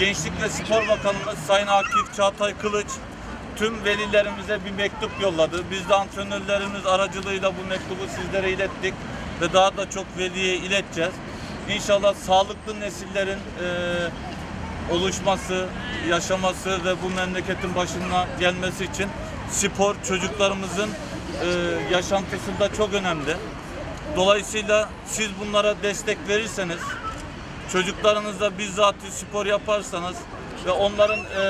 ve Spor Bakanımız Sayın Akif Çağatay Kılıç tüm velilerimize bir mektup yolladı. Biz de antrenörlerimiz aracılığıyla bu mektubu sizlere ilettik ve daha da çok veliye ileteceğiz. İnşallah sağlıklı nesillerin e, oluşması, yaşaması ve bu memleketin başına gelmesi için spor çocuklarımızın e, yaşantısında çok önemli. Dolayısıyla siz bunlara destek verirseniz, çocuklarınızla bizzat spor yaparsanız ve onların e,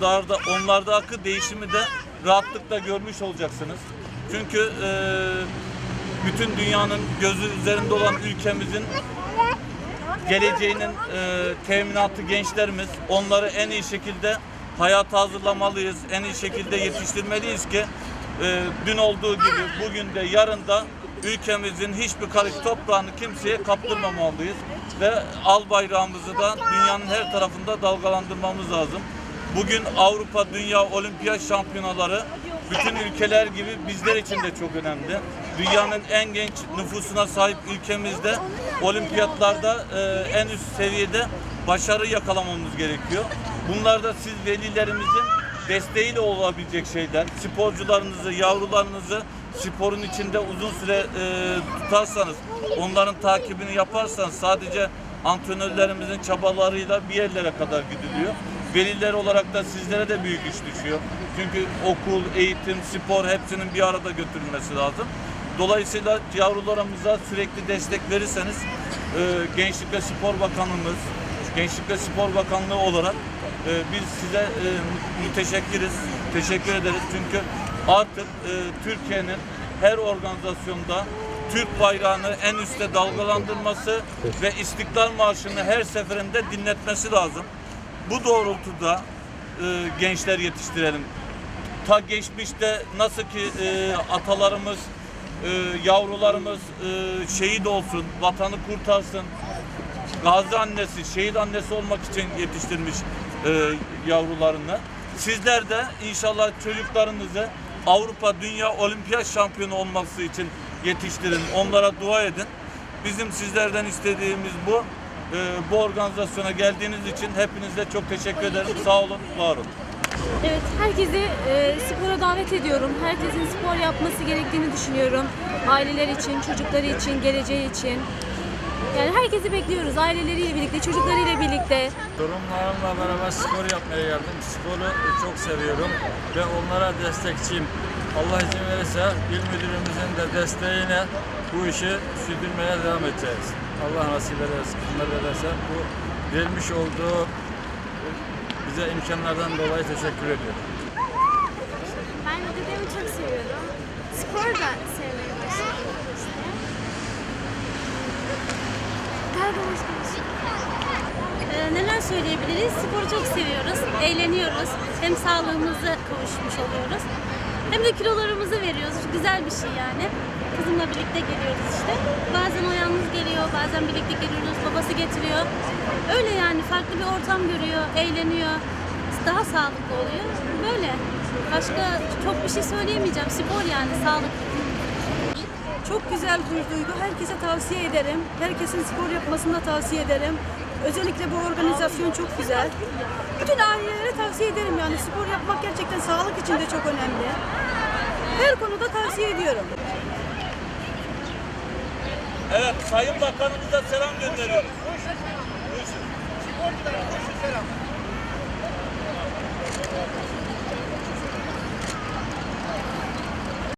darda, onlarda akı değişimi de rahatlıkla görmüş olacaksınız. Çünkü e, bütün dünyanın gözü üzerinde olan ülkemizin geleceğinin e, teminatı gençlerimiz. Onları en iyi şekilde hayata hazırlamalıyız. En iyi şekilde yetiştirmeliyiz ki e, dün olduğu gibi bugün de yarın da ülkemizin hiçbir karış toprağını kimseye kaptırmamalıyız. Ve al bayrağımızı da dünyanın her tarafında dalgalandırmamız lazım. Bugün Avrupa Dünya Olimpiyat Şampiyonaları bütün ülkeler gibi bizler için de çok önemli. Dünyanın en genç nüfusuna sahip ülkemizde olimpiyatlarda e, en üst seviyede başarı yakalamamız gerekiyor. Bunlar da siz velilerimizin desteğiyle olabilecek şeyler. Sporcularınızı, yavrularınızı sporun içinde uzun süre e, tutarsanız, onların takibini yaparsanız sadece antrenörlerimizin çabalarıyla bir yerlere kadar gidiliyor. Veliler olarak da sizlere de büyük iş düşüyor. Çünkü okul, eğitim, spor hepsinin bir arada götürülmesi lazım. Dolayısıyla yavrularımıza sürekli destek verirseniz e, Gençlik ve Spor Bakanlığımız, Gençlik ve Spor Bakanlığı olarak e, biz size e, müteşekkiriz, teşekkür ederiz. Çünkü artık e, Türkiye'nin her organizasyonda Türk bayrağını en üstte dalgalandırması ve İstiklal Marşı'nı her seferinde dinletmesi lazım. Bu doğrultuda e, gençler yetiştirelim. Ta geçmişte nasıl ki e, atalarımız, e, yavrularımız e, şehit olsun, vatanı kurtarsın, gazi annesi, şehit annesi olmak için yetiştirmiş e, yavrularını. Sizler de inşallah çocuklarınızı Avrupa Dünya Olimpiyat şampiyonu olması için yetiştirin. Onlara dua edin. Bizim sizlerden istediğimiz bu. E, bu organizasyona geldiğiniz için hepinize çok teşekkür ederim. Sağ olun, var olun. Evet, herkesi e, spora davet ediyorum. Herkesin spor yapması gerektiğini düşünüyorum. Aileler için, çocukları için, geleceği için. Yani herkesi bekliyoruz. Aileleriyle birlikte, çocuklarıyla birlikte. Torunlarımla beraber spor yapmaya geldim. Sporu çok seviyorum ve onlara destekçiyim. Allah izin verirse il müdürümüzün de desteğiyle bu işi sürdürmeye devam edeceğiz. Allah nasip ederse, ederse bu vermiş olduğu bize imkanlardan dolayı teşekkür ediyorum. Ben dedemi çok seviyorum. Spor da sevmeye başladım işte. Galiba başka neler söyleyebiliriz? Sporu çok seviyoruz, eğleniyoruz. Hem sağlığımızı kavuşmuş oluyoruz. Hem de kilolarımızı veriyoruz. Güzel bir şey yani. Kızımla birlikte geliyoruz işte. Bazen o yalnız geliyor, bazen birlikte geliyoruz. Babası getiriyor. Öyle yani farklı bir ortam görüyor, eğleniyor. Daha sağlıklı oluyor. Böyle. Başka çok bir şey söyleyemeyeceğim. Spor yani sağlık. Çok güzel bir duygu. Herkese tavsiye ederim. Herkesin spor yapmasını da tavsiye ederim. Özellikle bu organizasyon çok güzel. Bütün ailelere tavsiye ederim yani spor yapmak gerçekten sağlık için de çok önemli. Her konuda tavsiye ediyorum. Evet, Sayın Bakanımıza selam gönderiyoruz.